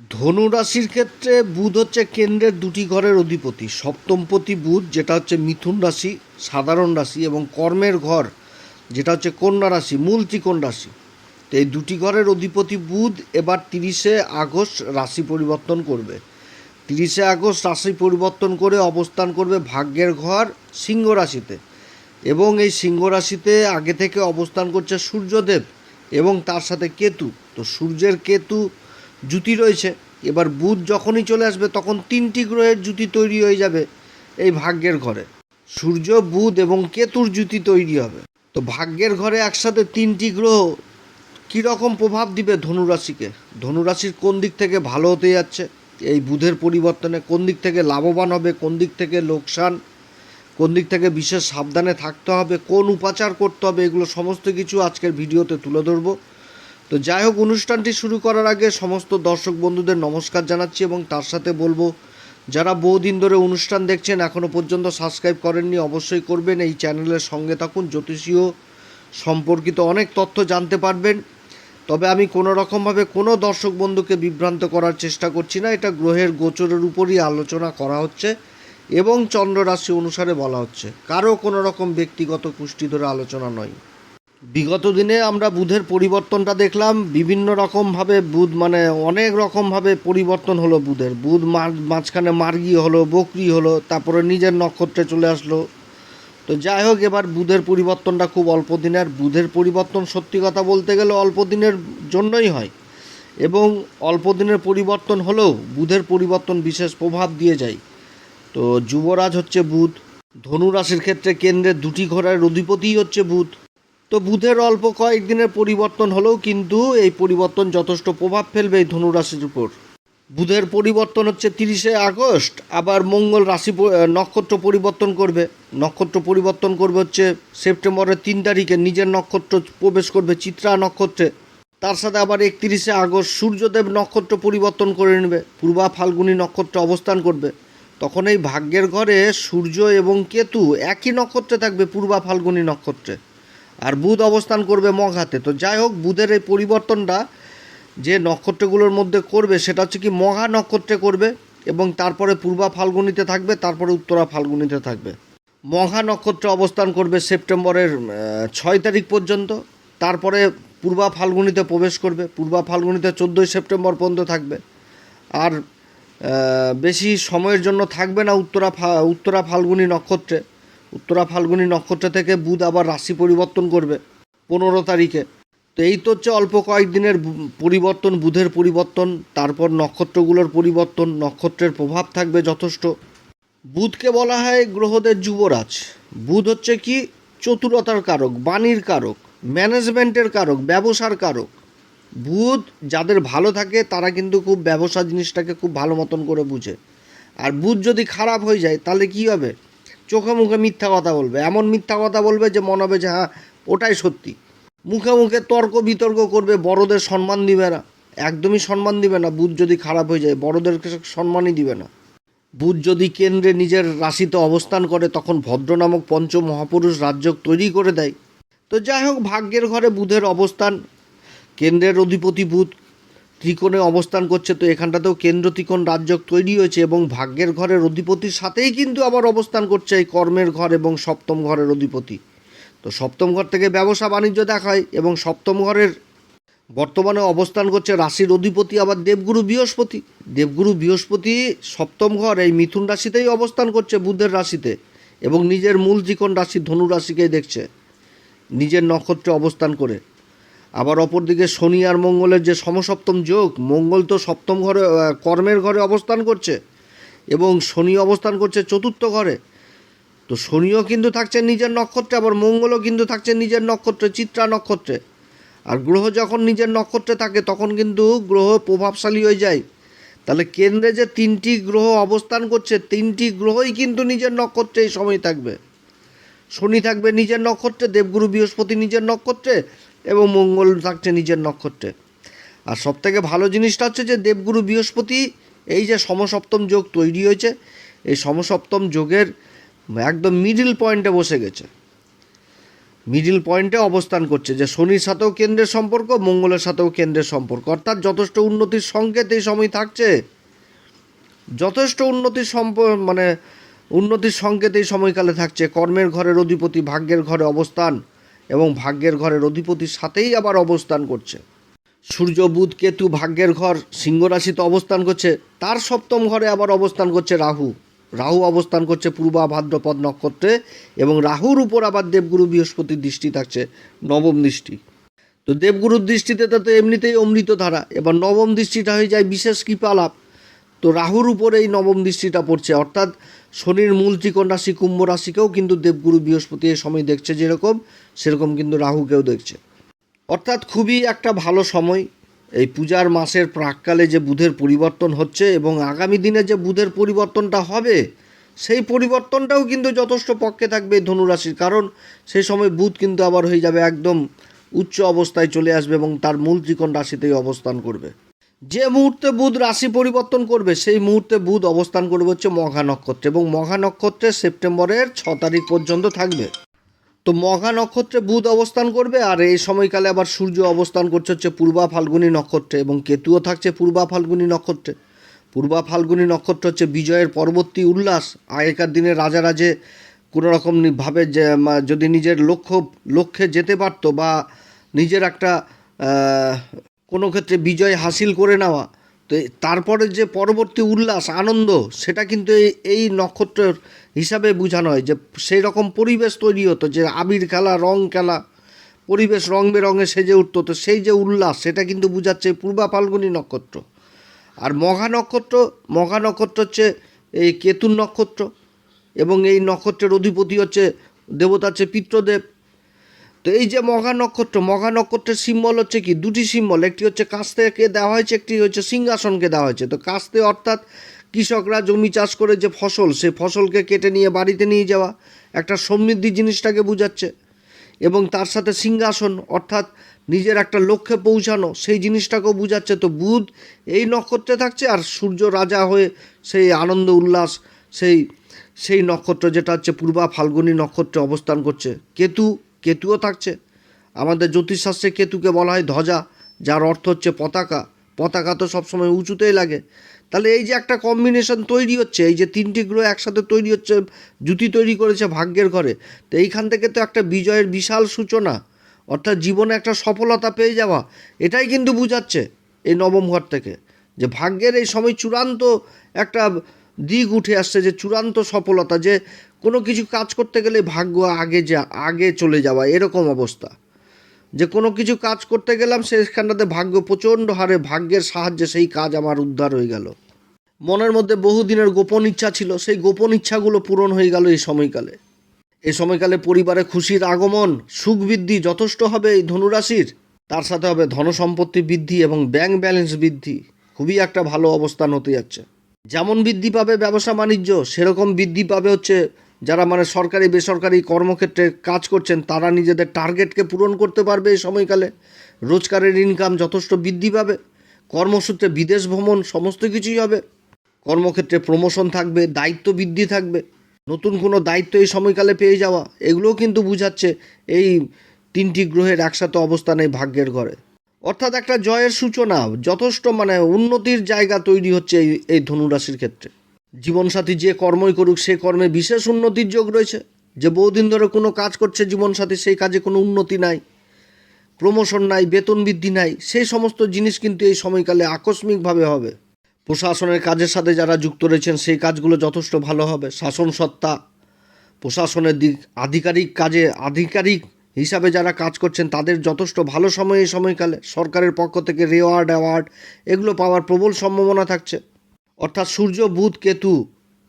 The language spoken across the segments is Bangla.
ধনু রাশির ক্ষেত্রে বুধ হচ্ছে কেন্দ্রের দুটি ঘরের অধিপতি। সপ্তমপতি বুধ, যেটা হচ্ছে মিথুন রাশি, সাধারণ রাশি এবং কর্মের ঘর, যেটা হচ্ছে কন্যা রাশি, মূল ত্রিকোণ রাশি। তো এই দুটি ঘরের অধিপতি বুধ, এবার তিরিশে আগস্ট রাশি পরিবর্তন করবে। তিরিশে আগস্ট রাশি পরিবর্তন করে অবস্থান করবে ভাগ্যের ঘর সিংহ রাশিতে এবং এই সিংহ রাশিতে আগে থেকে অবস্থান করছে সূর্যদেব এবং তার সাথে কেতু। তো সূর্যের কেতু জুতি রয়েছে। এবার বুধ যখনই চলে আসবে, তখন তিনটি গ্রহের জুতি তৈরি হয়ে যাবে এই ভাগ্যের ঘরে। সূর্য, বুধ এবং কেতুর জুতি তৈরি হবে। তো ভাগ্যের ঘরে একসাথে তিনটি গ্রহ কীরকম প্রভাব দিবে ধনুরাশিকে? ধনুরাশির কোন দিক থেকে ভালো হতে যাচ্ছে? এই বুধের পরিবর্তনে কোন দিক থেকে লাভবান হবে? কোন দিক থেকে লোকসান? কোন দিক থেকে বিশেষ সাবধানে থাকতে হবে? কোন উপাচার করতে হবে? এগুলো সমস্ত কিছু আজকের ভিডিওতে তুলে ধরবো। তো যাই হোক, অনুষ্ঠানটি শুরু করার আগে সমস্ত দর্শক বন্ধুদের নমস্কার জানাচ্ছি এবং তার সাথে বলব, যারা বহুদিন ধরে অনুষ্ঠান দেখছেন এখনও পর্যন্ত সাবস্ক্রাইব করেননি, অবশ্যই করবেন। এই চ্যানেলের সঙ্গে থাকুন, জ্যোতিষীয় সম্পর্কিত অনেক তথ্য জানতে পারবেন। তবে আমি কোনো রকমভাবে কোনো দর্শক বন্ধুকে বিভ্রান্ত করার চেষ্টা করছি না, এটা গ্রহের গোচরের উপরই আলোচনা করা হচ্ছে এবং চন্দ্র রাশি অনুসারে বলা হচ্ছে। কারও কোনো রকম ব্যক্তিগত কুষ্টি ধরে আলোচনা নয়। বিগত দিনে আমরা বুধের পরিবর্তনটা দেখলাম, বিভিন্ন রকমভাবে বুধ মানে অনেক রকমভাবে পরিবর্তন হলো বুধের। বুধ মাঝ- মাঝখানে মার্গি হলো, বকরি হলো, তারপরে নিজের নক্ষত্রে চলে আসলো। তো যাই হোক, এবার বুধের পরিবর্তনটা খুব অল্প দিনের। বুধের পরিবর্তন সত্যি কথা বলতে গেলে অল্প দিনের জন্যই হয় এবং অল্প দিনের পরিবর্তন হলেও বুধের পরিবর্তন বিশেষ প্রভাব দিয়ে যায়। তো যুবরাজ হচ্ছে বুধ, ধনু রাশির ক্ষেত্রে কেন্দ্রের দুটি ঘোড়ার অধিপতিই হচ্ছে বুধ। তো বুধের অল্প কয়েকদিনের পরিবর্তন হলেও কিন্তু এই পরিবর্তন যথেষ্ট প্রভাব ফেলবে এই ধনু রাশির উপর। বুধের পরিবর্তন হচ্ছে তিরিশে আগস্ট, আবার মঙ্গল রাশি নক্ষত্র পরিবর্তন করবে। নক্ষত্র পরিবর্তন করবে হচ্ছে সেপ্টেম্বরের তিন তারিখে, নিজের নক্ষত্র প্রবেশ করবে চিত্রা নক্ষত্রে। তার সাথে আবার একত্রিশে আগস্ট সূর্যদেব নক্ষত্র পরিবর্তন করে নেবে, পূর্বা ফাল্গুনী নক্ষত্রে অবস্থান করবে। তখন এই ভাগ্যের ঘরে সূর্য এবং কেতু একই নক্ষত্রে থাকবে, পূর্বা ফাল্গুনী নক্ষত্রে। আর বুধ অবস্থান করবে মঘাতে তো যাই হোক, বুধের এই পরিবর্তনটা যে নক্ষত্রগুলোর মধ্যে করবে, সেটা হচ্ছে কি মহা নক্ষত্রে করবে এবং তারপরে পূর্বা ফাল্গুনিতে থাকবে, তারপরে উত্তরা ফাল্গুনিতে থাকবে। মহা নক্ষত্রে অবস্থান করবে সেপ্টেম্বরের ছয় তারিখ পর্যন্ত। তারপরে পূর্বা ফাল্গুনিতে প্রবেশ করবে, পূর্বা ফাল্গুনিতে চোদ্দোই সেপ্টেম্বর পর্যন্ত থাকবে। আর বেশি সময়ের জন্য থাকবে না উত্তরা উত্তরা ফাল্গুনি নক্ষত্রে। উত্তরা ফাল্গুনী নক্ষত্র থেকে বুধ আবার রাশি পরিবর্তন করবে, পনেরো তারিখে। তো এই তো হচ্ছে অল্প কয়েকদিনের পরিবর্তন, বুধের পরিবর্তন, তারপর নক্ষত্রগুলোর পরিবর্তন, নক্ষত্রের প্রভাব থাকবে যথেষ্ট। বুধকে বলা হয় গ্রহদের যুবরাজ। বুধ হচ্ছে কি? চতুরতার কারক, বাণীর কারক, ম্যানেজমেন্টের কারক, ব্যবসার কারক। বুধ যাদের ভালো থাকে, তারা কিন্তু খুব ব্যবসা জিনিসটাকে খুব ভালো মতন করে বুঝে। আর বুধ যদি খারাপ হয়ে যায়, তাহলে কি হবে? চোখে মুখে মিথ্যা কথা বলবে, এমন মিথ্যা কথা বলবে যে মনে হবে যে হ্যাঁ ওটাই সত্যি। মুখে মুখে তর্ক বিতর্ক করবে, বড়দের সম্মান দিবে না। একদমই সম্মান দিবে না, বুধ যদি খারাপ হয়ে যায়, বড়দেরকে সম্মানই দিবে না। বুধ যদি কেন্দ্রে নিজের রাশিতে অবস্থান করে, তখন ভদ্র নামক পঞ্চ মহাপুরুষ রাজ্য তৈরি করে দেয়। তো যাই হোক, ভাগ্যের ঘরে বুধের অবস্থান। কেন্দ্রের অধিপতি বুধ ত্রিকোণে অবস্থান করছে, তো এখানটাতেও কেন্দ্র ত্রিকোণ রাজ্য তৈরি হয়েছে এবং ভাগ্যের ঘরের অধিপতির সাথেই কিন্তু আবার অবস্থান করছে এই কর্মের ঘর এবং সপ্তম ঘরের অধিপতি। তো সপ্তম ঘর থেকে ব্যবসা বাণিজ্য দেখায় এবং সপ্তম ঘরের বর্তমানে অবস্থান করছে রাশির অধিপতি, আবার দেবগুরু বৃহস্পতি। দেবগুরু বৃহস্পতি সপ্তম ঘর, এই মিথুন রাশিতেই অবস্থান করছে বুধের রাশিতে এবং নিজের মূল ত্রিকোণ রাশি ধনু রাশিকেই দেখছে, নিজের নক্ষত্রে অবস্থান করে। আবার অপরদিকে শনি আর মঙ্গলের যে সমসপ্তম যোগ, মঙ্গল তো সপ্তম ঘরে কর্মের ঘরে অবস্থান করছে এবং শনি অবস্থান করছে চতুর্থ ঘরে। তো শনিও কিন্তু থাকছে নিজের নক্ষত্রে, আবার মঙ্গলও কিন্তু থাকছে নিজের নক্ষত্রে, চিত্রা নক্ষত্রে। আর গ্রহ যখন নিজের নক্ষত্রে থাকে, তখন কিন্তু গ্রহ প্রভাবশালী হয়ে যায়। তাহলে কেন্দ্রে যে তিনটি গ্রহ অবস্থান করছে, তিনটি গ্রহই কিন্তু নিজের নক্ষত্রে এই সময় থাকবে। শনি থাকবে নিজের নক্ষত্রে, দেবগুরু বৃহস্পতি নিজের নক্ষত্রে এবং মঙ্গল থাকছে নিজের নক্ষত্রে। আর সবথেকে ভালো জিনিসটা হচ্ছে যে দেবগুরু বৃহস্পতি, এই যে সমসপ্তম যোগ তৈরি হয়েছে, এই সমসপ্তম যোগের একদম মিডিল পয়েন্টে বসে গেছে। মিডিল পয়েন্টে অবস্থান করছে যে শনির সাথেও কেন্দ্রের সম্পর্ক, মঙ্গলের সাথেও কেন্দ্রের সম্পর্ক। অর্থাৎ যথেষ্ট উন্নতির সংকেত এই সময় থাকছে। যথেষ্ট উন্নতির সম্প মানে উন্নতির সংকেত এই সময়কালে থাকছে। কর্মের ঘরের অধিপতি, ভাগ্যের ঘরে অবস্থান। এবং ভাগ্যের ঘরের অধিপতির সাথেই আবার অবস্থান করছে। সূর্য, বুধ, কেতু ভাগ্যের ঘর সিংহ রাশিতে অবস্থান করছে। তার সপ্তম ঘরে আবার অবস্থান করছে রাহু। রাহু অবস্থান করছে পূর্বা ভাদ্রপদ নক্ষত্রে এবং রাহুর উপর আবার দেবগুরু বৃহস্পতির দৃষ্টি থাকছে নবম দৃষ্টি। তো দেবগুরুর দৃষ্টিতে তো তো এমনিতেই অমৃত ধারা। এবার নবম দৃষ্টিটা হয়ে যায় বিশেষ কৃপালাভ তো রাহুর উপর এই নবম দৃষ্টিটা পড়ছে। অর্থাৎ শনির মূল ত্রিকোণ রাশি, কুম্ভ রাশিকেও কিন্তু দেবগুরু বৃহস্পতি এই সময় দেখছে যেরকম, সেরকম কিন্তু রাহুকেও দেখছে। অর্থাৎ খুবই একটা ভালো সময়। এই পূজার মাসের প্রাককালে যে বুধের পরিবর্তন হচ্ছে এবং আগামী দিনে যে বুধের পরিবর্তনটা হবে, সেই পরিবর্তনটাও কিন্তু যথেষ্ট পক্ষে থাকবে এই ধনুরাশির কারণ সেই সময় বুধ কিন্তু আবার হয়ে যাবে একদম উচ্চ অবস্থায় চলে আসবে এবং তার মূল ত্রিকোণ রাশিতেই অবস্থান করবে। যে মুহূর্তে বুধ রাশি পরিবর্তন করবে, সেই মুহূর্তে বুধ অবস্থান করবে হচ্ছে মঘা নক্ষত্রে এবং মঘা নক্ষত্রে সেপ্টেম্বরের ছ তারিখ পর্যন্ত থাকবে। তো মঘা নক্ষত্রে বুধ অবস্থান করবে আর এই সময়কালে আবার সূর্য অবস্থান করছে হচ্ছে পূর্বা ফাল্গুনী নক্ষত্রে এবং কেতুও থাকছে পূর্বা ফাল্গুনী নক্ষত্রে। পূর্বা ফাল্গুনী নক্ষত্র হচ্ছে বিজয়ের পরবর্তী উল্লাস। আগেকার দিনে রাজারাজে কোনো রকম ভাবে যে যদি নিজের লক্ষ্য, লক্ষ্যে যেতে পারতো বা নিজের একটা কোনো ক্ষেত্রে বিজয় হাসিল করে নেওয়া। তো তারপরে যে পরবর্তী উল্লাস, আনন্দ, সেটা কিন্তু এই এই নক্ষত্রের হিসাবে বোঝানো হয় যে সেই রকম পরিবেশ তৈরি হতো যে আবির খেলা, রং খেলা, পরিবেশ রং বেরঙে সেজে উঠতো। তো সেই যে উল্লাস, সেটা কিন্তু বোঝাচ্ছে পূর্বা ফাল্গুনী নক্ষত্র। আর মঘা নক্ষত্র মঘা নক্ষত্র হচ্ছে এই কেতুর নক্ষত্র এবং এই নক্ষত্রের অধিপতি হচ্ছে, দেবতা হচ্ছে পিত্রদেব। তো এই যে মঘা নক্ষত্র মঘা নক্ষত্রের সিম্বল হচ্ছে কি? দুটি সিম্বল একটি হচ্ছে কাস্তেকে দেওয়া হয়েছে, একটি হচ্ছে সিংহাসনকে দেওয়া হয়েছে। তো কাস্তে অর্থাৎ কৃষকরা জমি চাষ করে যে ফসল, সে ফসলকে কেটে নিয়ে বাড়িতে নিয়ে যাওয়া একটা সমৃদ্ধি জিনিসটাকে বোঝাচ্ছে। এবং তার সাথে সিংহাসন অর্থাৎ নিজের একটা লক্ষ্যে পৌঁছানো, সেই জিনিসটাকেও বোঝাচ্ছে। তো বুধ এই নক্ষত্রে থাকছে আর সূর্য রাজা হয়ে সেই আনন্দ, উল্লাস, সেই সেই নক্ষত্র যেটা হচ্ছে পূর্বা ফাল্গুনী নক্ষত্রে অবস্থান করছে। কেতু কেতুও থাকছে। আমাদের জ্যোতিষশাস্ত্রে কেতুকে বলা হয় ধ্বজা, যার অর্থ হচ্ছে পতাকা। পতাকা তো সবসময় উঁচুতেই লাগে। তাহলে এই যে একটা কম্বিনেশন তৈরি হচ্ছে, এই যে তিনটি গ্রহ একসাথে তৈরি হচ্ছে জুতি তৈরি করেছে ভাগ্যের ঘরে, তো এইখান থেকে তো একটা বিজয়ের বিশাল সূচনা, অর্থাৎ জীবনে একটা সফলতা পেয়ে যাওয়া, এটাই কিন্তু বুঝাচ্ছে এই নবম ঘর থেকে, যে ভাগ্যের এই সময় চূড়ান্ত একটা দিক উঠে আসছে, যে চূড়ান্ত সফলতা, যে কোনো কিছু কাজ করতে গেলে ভাগ্য আগে যা, আগে চলে যাওয়া, এরকম অবস্থা। যে কোনো কিছু কাজ করতে গেলাম, সেখানটাতে ভাগ্য, প্রচণ্ড হারে ভাগ্যের সাহায্যে সেই কাজ আমার উদ্ধার হয়ে গেল। মনের মধ্যে বহুদিনের গোপন ইচ্ছা ছিল, সেই গোপন ইচ্ছাগুলো পূরণ হয়ে গেল এই সময়কালে। এই সময়কালে পরিবারে খুশির আগমন, সুখ বৃদ্ধি যথেষ্ট হবে এই ধনুরাশির। তার সাথে হবে ধনসম্পত্তি বৃদ্ধি এবং ব্যাংক ব্যালেন্স বৃদ্ধি। খুবই একটা ভালো অবস্থান হতে যাচ্ছে। যেমন বৃদ্ধি পাবে ব্যবসা, বাণিজ্য, সেরকম বৃদ্ধি পাবে হচ্ছে যারা মানে সরকারি, বেসরকারি কর্মক্ষেত্রে কাজ করছেন, তারা নিজেদের টার্গেটকে পূরণ করতে পারবে এই সময়কালে। রোজগারের ইনকাম যথেষ্ট বৃদ্ধি পাবে। কর্মসূত্রে বিদেশ ভ্রমণ সমস্ত কিছুই হবে। কর্মক্ষেত্রে প্রমোশন থাকবে, দায়িত্ব বৃদ্ধি থাকবে। নতুন কোনো দায়িত্ব এই সময়কালে পেয়ে যাওয়া, এগুলোও কিন্তু বুঝাচ্ছে এই তিনটি গ্রহের একসাথে অবস্থান এই ভাগ্যের ঘরে। অর্থাৎ একটা জয়ের সূচনা, যথেষ্ট মানে উন্নতির জায়গা তৈরি হচ্ছে এই এই ধনুরাশির ক্ষেত্রে। জীবনসাথী যে কর্মই করুক, সে কর্মে বিশেষ উন্নতির যোগ রয়েছে। যে বহুদিন ধরে কোনো কাজ করছে জীবনসাথী, সেই কাজে কোনো উন্নতি নাই, প্রমোশন নাই, বেতন বৃদ্ধি নাই, সেই সমস্ত জিনিস কিন্তু এই সময়কালে আকস্মিকভাবে হবে। প্রশাসনের কাজের সাথে যারা যুক্ত রয়েছেন, সেই কাজগুলো যথেষ্ট ভালো হবে। শাসন সত্তা, প্রশাসনের দিক, আধিকারিক কাজে আধিকারিক হিসাবে যারা কাজ করছেন, তাদের যথেষ্ট ভালো সময় এই সময়কালে। সরকারের পক্ষ থেকে রেওয়ার্ড অ্যাওয়ার্ড এগুলো পাওয়ার প্রবল সম্ভাবনা থাকছে। অর্থাৎ সূর্য, বুধ, কেতু,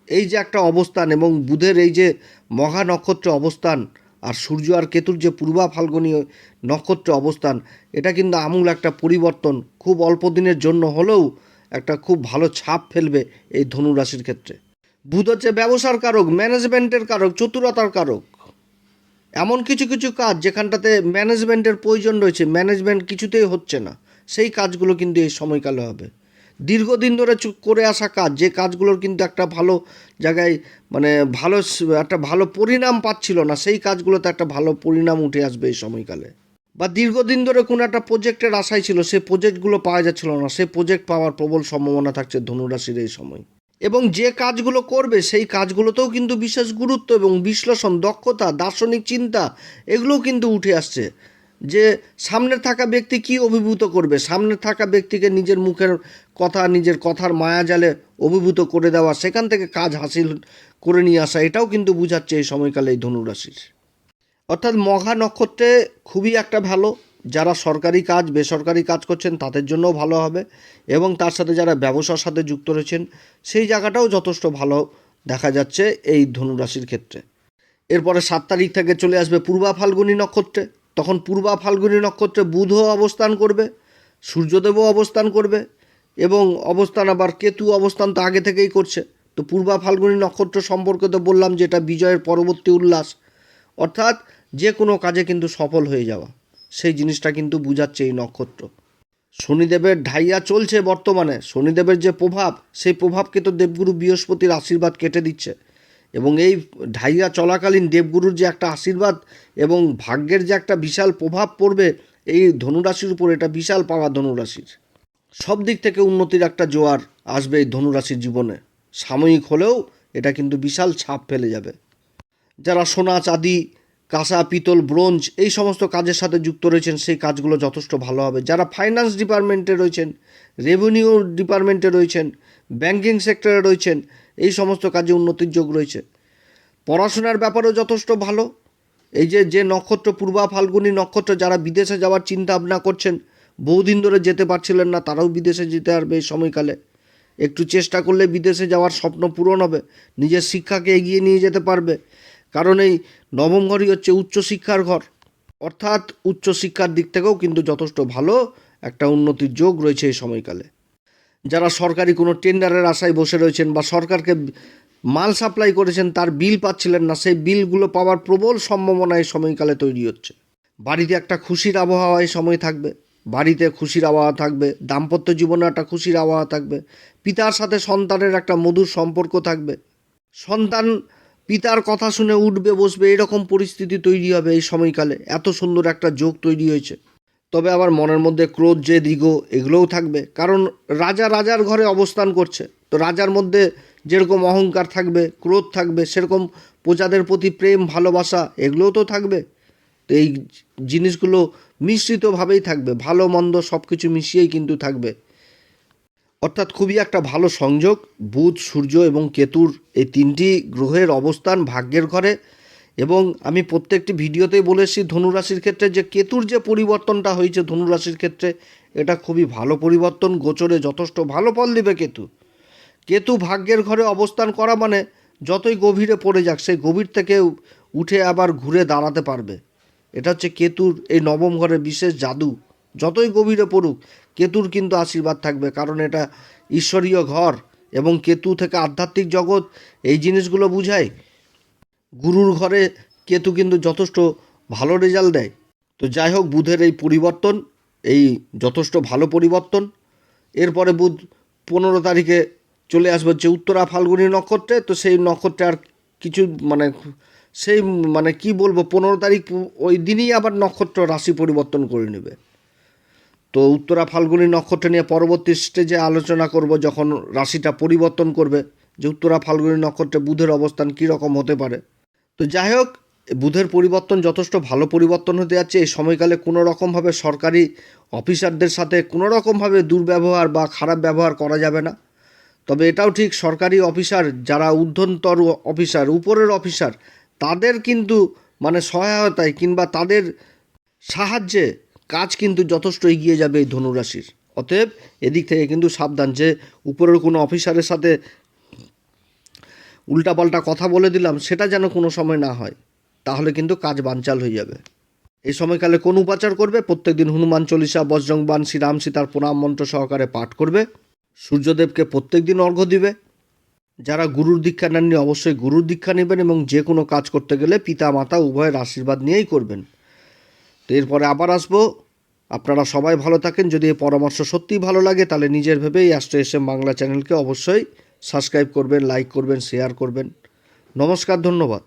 এই যে একটা অবস্থান এবং বুধের এই যে মহা নক্ষত্র অবস্থান আর সূর্য আর কেতুর যে পূর্বা ফাল্গুনী নক্ষত্র অবস্থান, এটা কিন্তু আমূল একটা পরিবর্তন। খুব অল্প দিনের জন্য হলেও একটা খুব ভালো ছাপ ফেলবে এই ধনুরাশির ক্ষেত্রে। বুধ হচ্ছে ব্যবসার কারক, ম্যানেজমেন্টের কারক, চতুরতার কারক। এমন কিছু কিছু কাজ যেখানটাতে ম্যানেজমেন্টের প্রয়োজন রয়েছে, ম্যানেজমেন্ট কিছুতেই হচ্ছে না। সেই কাজগুলো কিন্তু এই সময়কালে হবে। দীর্ঘদিন ধরে করে আসা কাজ, যে কাজগুলোর কিন্তু একটা ভালো জায়গায় মানে ভালো একটা ভালো পরিণাম পাচ্ছিল না, সেই কাজগুলোতে একটা ভালো পরিণাম উঠে আসবে এই সময়কালে। বা দীর্ঘদিন ধরে কোনো একটা প্রজেক্টের আশায় ছিল, সে প্রজেক্টগুলো পাওয়া যাচ্ছিল না, সে প্রজেক্ট পাওয়ার প্রবল সম্ভাবনা থাকছে ধনুরাশির এই সময়। এবং যে কাজগুলো করবে, সেই কাজগুলোতেও কিন্তু বিশেষ গুরুত্ব এবং বিশ্লেষণ, দক্ষতা, দার্শনিক চিন্তা, এগুলোও কিন্তু উঠে আসছে। যে সামনে থাকা ব্যক্তি কি অভিভূত করবে? সামনে থাকা ব্যক্তিকে নিজের মুখের কথা, নিজের কথার মায়াজালে অভিভূত করে দেওয়া, সেখান থেকে কাজ হাসিল করে নিয়ে আসা, এটাও কিন্তু বুঝাচ্ছে এই সময়কালে এই ধনুরাশির। অর্থাৎ মঘা নক্ষত্রে খুবই একটা ভালো। যারা সরকারি কাজ, বেসরকারি কাজ করছেন, তাদের জন্যও ভালো হবে এবং তার সাথে যারা ব্যবসার সাথে যুক্ত রয়েছেন, সেই জায়গাটাও যথেষ্ট ভালো দেখা যাচ্ছে এই ধনুরাশির ক্ষেত্রে। এরপরে সাত তারিখ থেকে চলে আসবে পূর্বা ফাল্গুনী নক্ষত্রে। তখন পূর্বা ফাল্গুনী নক্ষত্রে বুধও অবস্থান করবে, সূর্যদেবও অবস্থান করবে এবং অবস্থান আবার কেতু অবস্থান তো আগে থেকেই করছে। তো পূর্বা ফাল্গুনী নক্ষত্র সম্পর্কে তো বললাম যে এটা বিজয়ের পরবর্তী উল্লাস। অর্থাৎ যে কোনো কাজে কিন্তু সফল হয়ে যাওয়া, সেই জিনিসটা কিন্তু বুঝাচ্ছে এই নক্ষত্র। শনিদেবের ঢাইয়া চলছে বর্তমানে, শনিদেবের যে প্রভাব, সেই প্রভাবকে তো দেবগুরু বৃহস্পতির আশীর্বাদ কেটে দিচ্ছে। এবং এই ঢাইয়া চলাকালীন দেবগুরুর যে একটা আশীর্বাদ এবং ভাগ্যের যে একটা বিশাল প্রভাব পড়বে, এই ধনুরাশির উপর এটা বিশাল পাওয়া ধনুরাশির। সব দিক থেকে উন্নতির একটা জোয়ার আসবে এই ধনুরাশির জীবনে। সাময়িক হলেও এটা কিন্তু বিশাল ছাপ ফেলে যাবে। যারা সোনা, চাঁদি, কাঁসা, পিতল, ব্রোঞ্জ এই সমস্ত কাজের সাথে যুক্ত রয়েছেন, সেই কাজগুলো যথেষ্ট ভালো হবে। যারা ফাইন্যান্স ডিপার্টমেন্টে রয়েছেন, রেভিনিউ ডিপার্টমেন্টে রয়েছেন, ব্যাংকিং সেক্টরে রয়েছেন এই সমস্ত কাজে উন্নতির যোগ রয়েছে। পড়াশোনার ব্যাপারেও যথেষ্ট ভালো। এই যে যে নক্ষত্র, পূর্বা ফাল্গুনী নক্ষত্র যারা বিদেশে যাওয়ার চিন্তা ভাবনা করছেন, বহুদিন ধরে যেতে পারছিলেন না, তারাও বিদেশে যেতে পারবে এই সময়কালে। একটু চেষ্টা করলে বিদেশে যাওয়ার স্বপ্ন পূরণ হবে, নিজের শিক্ষাকে এগিয়ে নিয়ে যেতে পারবে। কারণ এই নবম ঘরই হচ্ছে উচ্চশিক্ষার ঘর। অর্থাৎ উচ্চশিক্ষার দিক থেকেও কিন্তু যথেষ্ট ভালো একটা উন্নতির যোগ রয়েছে এই সময়কালে। যারা সরকারি কোনো টেন্ডারের আশায় বসে রয়েছেন বা সরকারকে মাল সাপ্লাই করেছেন, তার বিল পাচ্ছিলেন না। সেই বিলগুলো পাওয়ার প্রবল সম্ভাবনা এই সময়কালে তৈরি হচ্ছে। বাড়িতে একটা খুশির আবহাওয়া এই সময় থাকবে। বাড়িতে খুশির আবহাওয়া থাকবে, দাম্পত্য জীবনে একটা খুশির আবহাওয়া থাকবে, পিতার সাথে সন্তানের একটা মধুর সম্পর্ক থাকবে। সন্তান পিতার কথা শুনে উঠবে, বসবে, এরকম পরিস্থিতি তৈরি হবে এই সময়কালে। এত সুন্দর একটা যোগ তৈরি হয়েছে। তবে আবার মনের মধ্যে ক্রোধ যে দিগ এগুলোও থাকবে। কারণ রাজা রাজার ঘরে অবস্থান করছে। তো রাজার মধ্যে যেরকম অহংকার থাকবে, ক্রোধ থাকবে, সেরকম প্রজাদের প্রতি প্রেম, ভালোবাসা এগুলোও তো থাকবে। তো এই জিনিসগুলো মিশ্রিতভাবেই থাকবে। ভালো, মন্দ সব কিছু মিশিয়েই কিন্তু থাকবে। অর্থাৎ খুবই একটা ভালো সংযোগ। বুধ, সূর্য এবং কেতুর এই তিনটি গ্রহের অবস্থান ভাগ্যের ঘরে। এবং আমি প্রত্যেকটি ভিডিওতেই বলেছি ধনুরাশির ক্ষেত্রে যে কেতুর যে পরিবর্তনটা হয়েছে ধনুরাশির ক্ষেত্রে, এটা খুবই ভালো পরিবর্তন। গোচরে যথেষ্ট ভালো ফল দিবে কেতু। কেতু ভাগ্যের ঘরে অবস্থান করা মানে যতই গভীরে পড়ে যাক, সেই গভীর থেকে উঠে আবার ঘুরে দাঁড়াতে পারবে। এটা হচ্ছে কেতুর এই নবম ঘরের বিশেষ জাদু। যতই গভীরে পড়ুক, কেতুর কিন্তু আশীর্বাদ থাকবে, কারণ এটা ঈশ্বরীয় ঘর এবং কেতু থেকে আধ্যাত্মিক জগৎ। এই জিনিসগুলো বুঝায় গুরুর ঘরে কেতু কিন্তু যথেষ্ট ভালো রেজাল্ট দেয়। তো যাই হোক, বুধের এই পরিবর্তন, এই যথেষ্ট ভালো পরিবর্তন। এরপরে বুধ পনেরো তারিখে চলে আসবে হচ্ছে উত্তরা ফাল্গুনী নক্ষত্রে। তো সেই নক্ষত্রে আর কিছু মানে সেই মানে কি বলব, পনেরো তারিখ ওই দিনই আবার নক্ষত্র রাশি পরিবর্তন করে নেবে। তো উত্তরা ফাল্গুনী নক্ষত্র নিয়ে পরবর্তী স্টেজে আলোচনা করব যখন রাশিটা পরিবর্তন করবে যে উত্তরা ফাল্গুনী নক্ষত্রে বুধের অবস্থান কী রকম হতে পারে। তো যাই হোক, বুধের পরিবর্তন যথেষ্ট ভালো পরিবর্তন হতে যাচ্ছে। এই সময়কালে কোনো রকমভাবে সরকারি অফিসারদের সাথে কোনো রকমভাবে দুর্ব্যবহার বা খারাপ ব্যবহার করা যাবে না। তবে এটাও ঠিক, সরকারি অফিসার যারা ঊর্ধ্বতর অফিসার, উপরের অফিসার, তাদের কিন্তু মানে সহায়তায় কিংবা তাদের সাহায্যে কাজ কিন্তু যথেষ্ট এগিয়ে যাবে এই ধনুরাশির। অতএব এদিক থেকে কিন্তু সাবধান যে উপরের কোনো অফিসারের সাথে উল্টাপাল্টা কথা বলে দিলাম, সেটা যেন কোনো সময় না হয়, তাহলে কিন্তু কাজ বানচাল হয়ে যাবে। এই সময়কালে কোন উপাচার করবে? প্রত্যেকদিন হনুমান চল্লিশা বজরং বান শ্রীরাম সীতার প্রণাম মন্ত্র সহকারে পাঠ করবে। সূর্যদেবকে প্রত্যেকদিন অর্ঘ্য দিবে। যারা গুরুর দীক্ষা নেননি, অবশ্যই গুরুর দীক্ষা নেবেন এবং যে কোনো কাজ করতে গেলে পিতা মাতা উভয়ের আশীর্বাদ নিয়েই করবেন। তো এরপরে আবার আসব। আপনারা সবাই ভালো থাকেন। যদি এই পরামর্শ সত্যিই ভালো লাগে, তাহলে নিজের ভেবেই অ্যাস্ট্রো এস বাংলা চ্যানেলকে অবশ্যই সাবস্ক্রাইব করবেন লাইক করবেন শেয়ার করবেন। নমস্কার ধন্যবাদ।